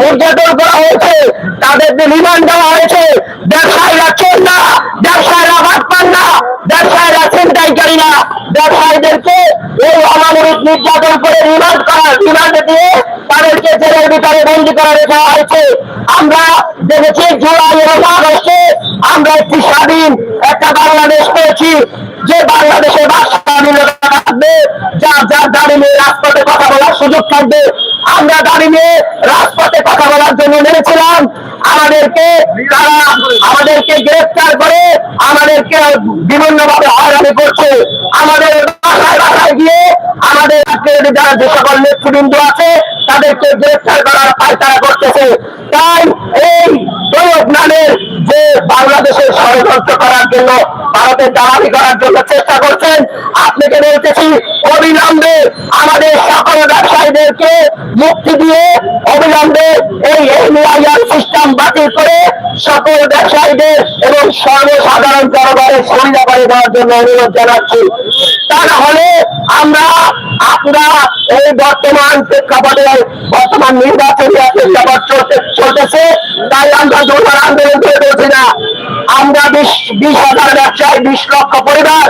নির্যাতন করা হয়েছে তাদেরকে রিমান্ড দেওয়া হয়েছে, ব্যবসায়ীরা চোর না, ব্যবসায়ীরা ভাত পান না, ব্যবসায়ীরা ছিনতাইকারী না। ব্যবসায়ীদেরকে এই অমানবিক নির্যাতন করে রিমান্ড করা রিমান্ড দিয়ে তাদেরকে জেলের ভিতরে বন্দি করে রেখা হয়েছে আমরা দেখেছি জুলাই এবং আগস্টে আমরা একটি স্বাধীন একটা বাংলাদেশ পেয়েছি। যে বাংলাদেশের স্বাধীনতা থাকবে যার যার দাবি নিয়ে রাজপথে কথা বলার সুযোগ থাকবে। আমরা দাবি নিয়ে রাজপথে কথা বলার জন্য নেমেছিলাম। আমাদেরকে তারা আমাদেরকে গ্রেফতার করে আমাদেরকে বিভিন্ন ভাবে হয়রানি করছে। আমাদের বাসায় বাসায় গিয়ে আমাদের আজকের যারা যে সকল নেতৃবৃন্দ আছে, তাদেরকে গ্রেফতার করার পায়তারা করতেছে। তাই এই নামের যে বাংলাদেশের ষড়যন্ত্র করার জন্য, ভারতের দালালি করার জন্য চেষ্টা করছেন, আপনাকে বলতেছি, অবিলম্বে আমাদের সকল ব্যবসায়ীদেরকে মুক্তি দিয়ে অবিলম্বে এই এনআইআর সিস্টেম বাতিল করে সকল ব্যবসায়ীদের এবং সর্বসাধারণ জনগণের সুবিধা করে দেওয়ার জন্য অনুরোধ জানাচ্ছি। তা না হলে আমরা আমরা এই বর্তমান প্রেক্ষাপটে বর্তমান নির্বাচনী প্রেক্ষাপট চলতে চলতেছে। তাই আমরা দুর্বার আন্দোলন করে বলছি না। আমরা বিশ বিশ হাজার ব্যবসায়ী, বিশ লক্ষ পরিবার,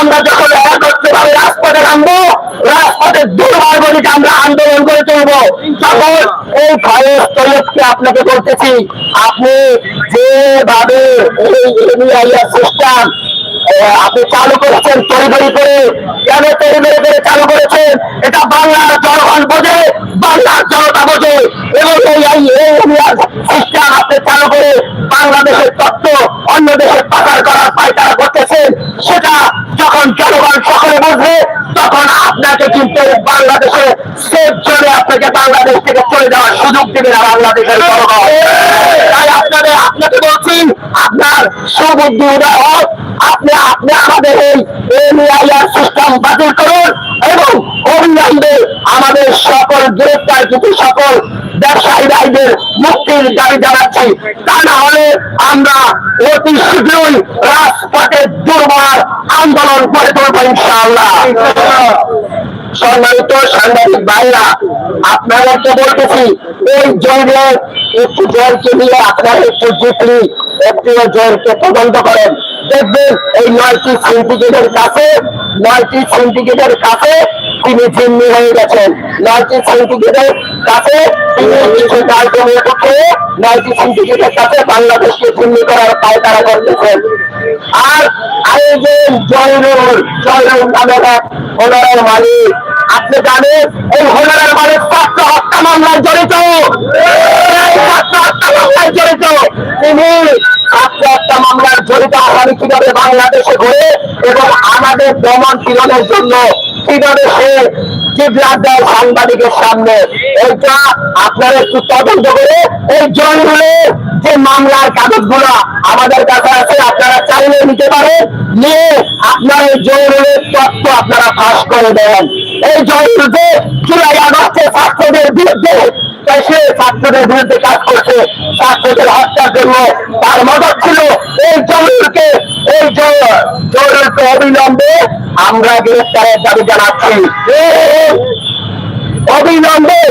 আমরা যখন একত্রে ভাবে রাজপথে নামবো, রাজপথে দুর্বার বলিতে আমরা আন্দোলন করে তুলবো। তখন এই ভয়েস তৈয়দকে আপনাকে বলতেছি, আপনি যেভাবে এই এনআইআর সিস্টেম আপনি চালু করেছেন তরিবরি করে। কেন তড়িঘড়ি করে চালু করেছেন? এটা বাংলার জনগণ বোঝে, বাংলার জনতা বোঝে। এবং এই আপনি চালু করে বাংলাদেশের তত্ত্ব, অন্য দেশের পাচার করার যখন জনগণ বসবে তখন আপনাকে কিন্তু বাংলাদেশে সেফ জোনে আপনাকে বাংলাদেশ থেকে চলে যাওয়ার সুযোগ দেবে না বাংলাদেশের তাই আপনাদের আপনাকে বলছি, আপনার সুবুদ্ধি উদয় হোক, আপনি আপনি আমাদের এই এনআইআর সিস্টেম বাতিল করুন এবং অবিলম্বে আমাদের সকল গ্রেপ্তার কিছু সকল ব্যবসায়ী ভাইদের মুক্তির দাবি জানাচ্ছি। তা না হলে আমরা অতি শীঘ্রই রাজপথে দুর্বার আন্দোলন করে তুলব ইনশাআল্লাহ। সম্মানিত সাংবাদিক ভাইরা আপনাদেরকে বলতেছি, এই জয়ের একটু জয়কে নিয়ে আপনারা একটু জিতলি একটু জয়কে তদন্ত করেন। দেখবেন এই নয়টি সিন্ডিকেটের কাছে, নয়টি সিন্ডিকেটের কাছে তিনি জিম্মি হয়ে গেছেন। নয়টি সিন্ডিকেটের কাছে এই হোনারের মালিক ছাত্র হত্যা মামলায় জড়িত। ছাত্র হত্যা তিনি মামলার জড়িত আসামি কীভাবে বাংলাদেশে ঘুরে এবং আমাদের দমন পীড়নের জন্য কীভাবে সে জিবলার দেয় সাংবাদিকের সামনে, এইটা আপনারা একটু তদন্ত করে এই জয়নুরের যে মামলার কাগজগুলো আমাদের কাছে আছে, আপনারা চাইলে নিতে পারেন। নিয়ে আপনার এই জয়নুরের তত্ত্ব আপনারা ফাঁস করে দেন। এই যে জুলাই আগস্টে ছাত্রদের বিরুদ্ধে তাই সে ছাত্রদের বিরুদ্ধে কাজ করছে। ছাত্রদের হত্যার জন্য তার মদত ছিল এই জয়নুরকে এই জয়নুরকে অবিলম্বে আমরা গ্রেফতারের দাবি জানাচ্ছি। অবিলম্বে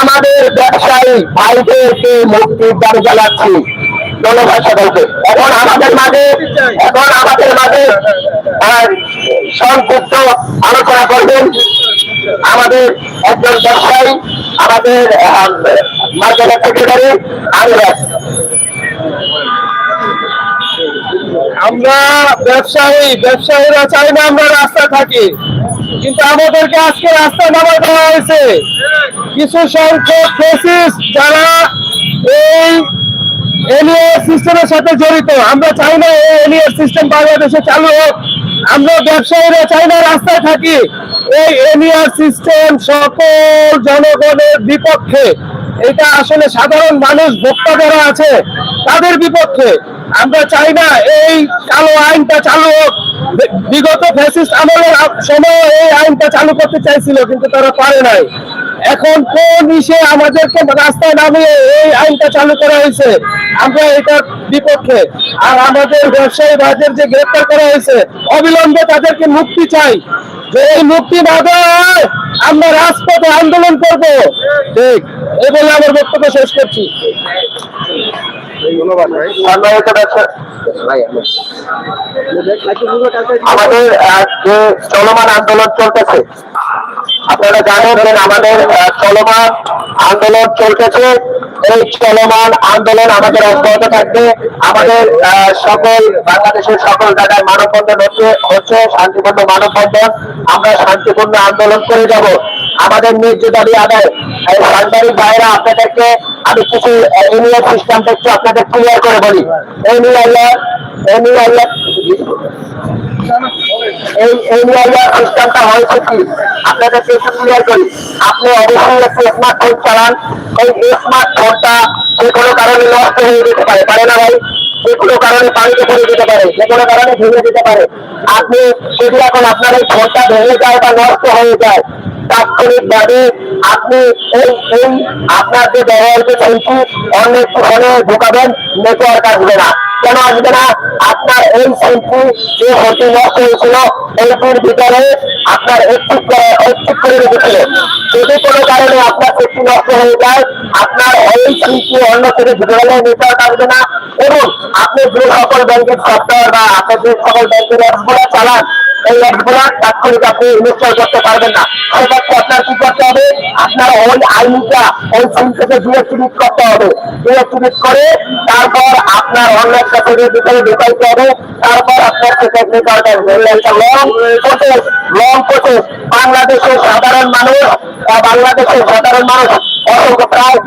আমাদের ব্যবসায়ী ভাইদেরকে মুক্তির দাবি জানাচ্ছি। ধন্যবাদ সকলকে। এখন আমাদের মাঝে, এখন আমাদের মাঝে সংক্ষিপ্ত আলোচনা করবেন। আমাদের একজন ব্যবসায়ী, আমাদের সেক্রেটারি আমিরাজ আমরা ব্যবসায়ী, ব্যবসায়ীরা চাই না আমরা রাস্তায় থাকি। কিন্তু আমাদেরকে আজকে রাস্তায় নামা দেওয়া হয়েছে। কিছু সংখ্যক যারা এই এনিয়ার সিস্টেমের সাথে জড়িত, আমরা চাই না এই এনিয়ার সিস্টেম বাংলাদেশে চালু হোক। আমরা ব্যবসায়ীরা চাই না রাস্তায় থাকি। এই এনিয়ার সিস্টেম সকল জনগণের বিপক্ষে, এটা আসলে সাধারণ মানুষ, ভোক্তা যারা আছে, তাদের বিপক্ষে। আমরা চাই না এই কালো আইনটা চালু হোক। বিগত ফ্যাসিস্ট আমলের সময় এই আইনটা চালু করতে চাইছিল, কিন্তু তারা পারে নাই। এখন কোন ইসে আমাদেরকে রাস্তায় নামিয়ে এই আইনটা চালু করা হয়েছে? আমরা এটার বিপক্ষে। আর আমাদের ব্যবসায়ী ভাইদের যে গ্রেপ্তার করা হয়েছে অবিলম্বে তাদেরকে মুক্তি চাই। যে এই মুক্তি না দেওয়া আমরা রাজপথে আন্দোলন করব। ঠিক এই বলে আমার বক্তব্য শেষ করছি। আমাদের যে চলমান আন্দোলন চলতেছে আপনারা জানেন যে আমাদের চলমান আন্দোলন চলতেছে। এই চলমান আন্দোলন আমাদের অব্যাহত থাকবে। আমাদের সকল বাংলাদেশের সকল জায়গায় মানববন্ধন হচ্ছে হচ্ছে শান্তিপূর্ণ মানববন্ধন। আমরা শান্তিপূর্ণ আন্দোলন করে যাব। আমাদের ন্যায্য দাবি আদায়, এই সাংবাদিক ভাইরা আপনাদেরকে আমি কিছু ইউনিয়ন সিস্টেমটা একটু আপনাদের ক্লিয়ার করে বলি। এই নিয়ে এই নিয়ে এই হয়েছে কি? আপনাদেরকে একটু ক্লিয়ার করি। আপনি অবশ্যই একটি স্মার্টফোন চালান। এই স্মার্টফোনটা যে কোনো কারণে নষ্ট হয়ে যেতে পারে পারে না ভাই? যে কোনো কারণে পানিতে পড়ে যেতে পারে, যে কোনো কারণে ভেঙে যেতে পারে। আপনি যদি এখন আপনার এই ফোনটা ভেঙে যায় বা নষ্ট হয়ে যায়, তাৎক্ষণিকভাবে আপনি এই এই আপনার যে সেলফি অন্য একটু ফোনে ঢোকাবেন নেটওয়ার্ক আসবে না। কেন আসবে না? আপনার এই সেলফি যে হতে নষ্ট হয়েছিল এইটির ভিতরে আপনার একটু একটু করে রেখেছিল। যদি কোনো কারণে আপনার সেলফি নষ্ট হয়ে যায়, আপনার এই সেলফি অন্য থেকে ভিতরে গেলে পারবে না। এবং আপনি যে সকল ব্যাংকের সফটওয়্যার বা আপনার যে সকল ব্যাংকের অ্যাপগুলো চালান এই অ্যাপগুলো তাৎক্ষণিক আপনি ইনস্টল করতে পারবেন না। সেক্ষেত্রে আপনার কি করতে হবে? আপনার ওই আইনিটা, ওই সিম থেকে ডিএক্টিভেট করতে হবে। ডিএক্টিভেট করে তারপর আপনার অন্য একটা ভিতরে ঢুকাইতে হবে। তারপর আপনার নেটওয়ার্ক একটা লং প্রসেস লং প্রসেস। বাংলাদেশের সাধারণ মানুষ বাংলাদেশের সাধারণ মানুষ অসংখ্য প্রায়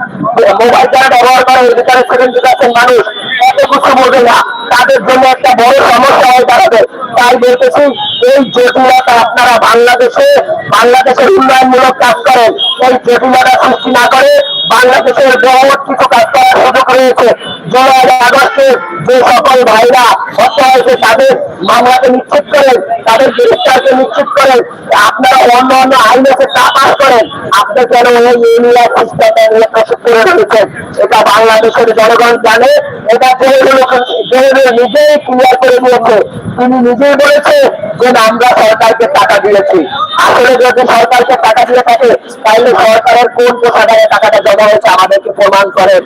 মোবাইল যারা ব্যবহার করে, এর ভিতরে সেভেন্টি মানুষ, এত কিছু বোঝে না। তাদের জন্য একটা বড় সমস্যা হয়ে দাঁড়াবে। তাই বলতেছি এই জটিলতা আপনারা বাংলাদেশে বাংলাদেশের উন্নয়নমূলক কাজ করেন এই জটিলতা সৃষ্টি না করে বাংলাদেশের বৃহৎ কিছু কাজ করার সুযোগ রয়েছে। জুলাই আগস্টে যে সকল ভাইরা হত্যা হয়েছে, তাদের মামলাকে নিশ্চিত করেন, তাদের গ্রেফতারকে নিশ্চিত করেন, আপনারা অন্য অন্য আইন আছে তা পাস করেন। আপনি কেন এই ইউনিয়ন সিস্টেমটা করে রেখেছেন? এটা বাংলাদেশের জনগণ জানে, এটা জেহেরুল নিজেই ক্লিয়ার করে দিয়েছে। তিনি নিজেই বলেছে যে আমরা সরকারকে টাকা দিয়েছি। আসলে যদি সরকারকে টাকা দিয়ে থাকে, তাহলে সরকারের কোন কোষাগারে টাকাটা জমা হয়েছে, আমাদেরকে প্রমাণ করেন।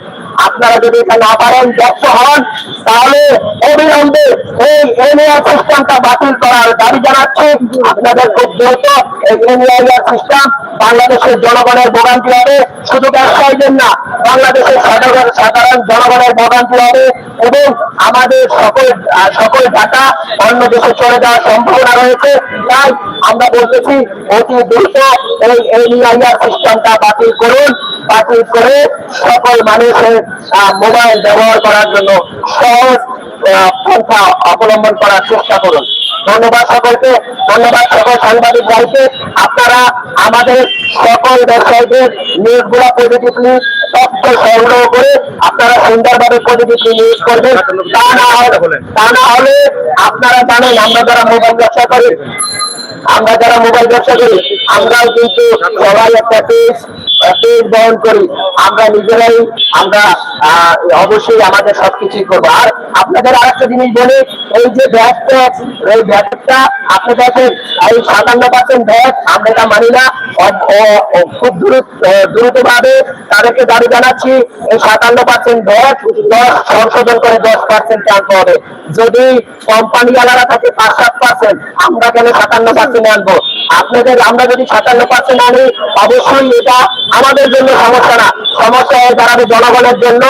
আপনারা যদি এটা না পারেন ব্যর্থ হন, তাহলে অবিলম্বে এই এনএআর সিস্টেমটা বাতিল করার দাবি জানাচ্ছি। আপনাদের খুব দ্রুত এই এনএআর সিস্টেম বাংলাদেশের জনগণের ভোগান্তি হবে শুধু ব্যবসায়ীদের না, বাংলাদেশের সাধারণ সাধারণ জনগণের ভোগান্তি হবে এবং আমাদের সকল সকল ডাটা অন্য দেশে চলে যাওয়ার সম্ভাবনা রয়েছে। তাই আমরা বলতেছি, অতি দ্রুত এই এনআইআর সিস্টেমটা বাতিল করুন। বাতিল করে সকল মানুষের মোবাইল ব্যবহার করার জন্য সহজ পন্থা অবলম্বন করার চেষ্টা করুন। ধন্যবাদ সকলকে ধন্যবাদ সকল সাংবাদিক ভাইকে। আপনারা আমাদের সকল ব্যবসায়ীদের নিউজগুলো পজিটিভলি সংগ্রহ করে আপনারা সুন্দরভাবে পজিটিভলি নিউজ করবেন। তা না হলে তা না হলে আপনারা জানেন আমরা যারা মোবাইল ব্যবসা করি আমরা যারা মোবাইল ব্যবসা করি, আমরাও কিন্তু সবাই একটা পেজ পেজ বহন করি। আমরা নিজেরাই, আমরা অবশ্যই আমাদের সবকিছুই করব। আর আপনাদের আরেকটা জিনিস বলি, এই যে ভ্যাট ট্যাক্স, এই ভ্যাটটা আপনি দেখেন, এই সাতান্ন পার্সেন্ট ভ্যাট আমরা এটা মানি না। খুব দ্রুত দ্রুত ভাবে তাদেরকে দাবি জানাচ্ছি, এই সাতান্ন পার্সেন্ট ভ্যাট দশ, সংশোধন করে দশ পার্সেন্ট আনতে হবে। যদি কোম্পানি আলাদা থাকে পাঁচ, সাত পার্সেন্ট আমরা কেন সাতান্ন পার্সেন্ট আনব। আপনাদের, আমরা যদি সাতান্ন পার্সেন্ট আনি, অবশ্যই এটা আমাদের জন্য সমস্যা না। সমস্যা হয়ে দাঁড়াবে জনগণের জন্য,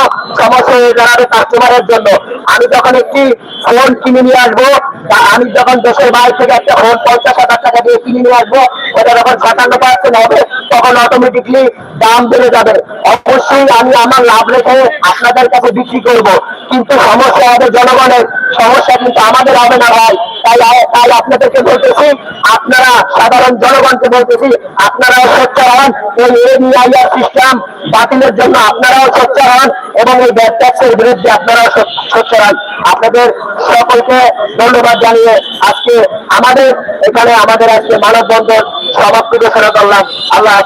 সমস্যা হয়ে দাঁড়াবে কাস্টমারের জন্য। আমি যখন একটি ফোন কিনে নিয়ে আসব আমি যখন দেশের বাইরে থেকে একটা ফোন পঞ্চাশ হাজার টাকা দিয়ে কিনে নিয়ে আসব, ওটা যখন সাতান্ন পার্সেন্ট হবে, তখন অটোমেটিকলি দাম বেড়ে যাবে। অবশ্যই আমি আমার লাভ রেখে আপনাদের কাছে বিক্রি করব। কিন্তু সমস্যা হবে জনগণের, সমস্যা কিন্তু আমাদের হবে না ভাই। তাই তাই আপনাদেরকে বলতেছি, আপনারা সাধারণ জনগণকে বলতেছি, আপনারাও সোচ্চার হন। এই এনআইআর সিস্টেম বাতিলের জন্য আপনারাও সোচ্চার হন এবং এই ট্যাক্সের বিরুদ্ধে আপনারাও সোচ্চার হন। আপনাদের সকলকে ধন্যবাদ জানিয়ে আজকে আমাদের এখানে আমাদের আজকে মানববন্ধন সমাপ্তি ঘোষণা করলাম। আল্লাহ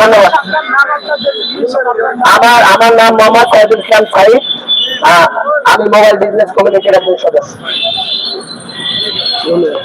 ধন্যবাদ। আমার আমার নাম মোহাম্মদ সাইদুল ইসলাম সাইদ আমি মোবাইল বিজনেস কমিটির একজন সদস্য। Yo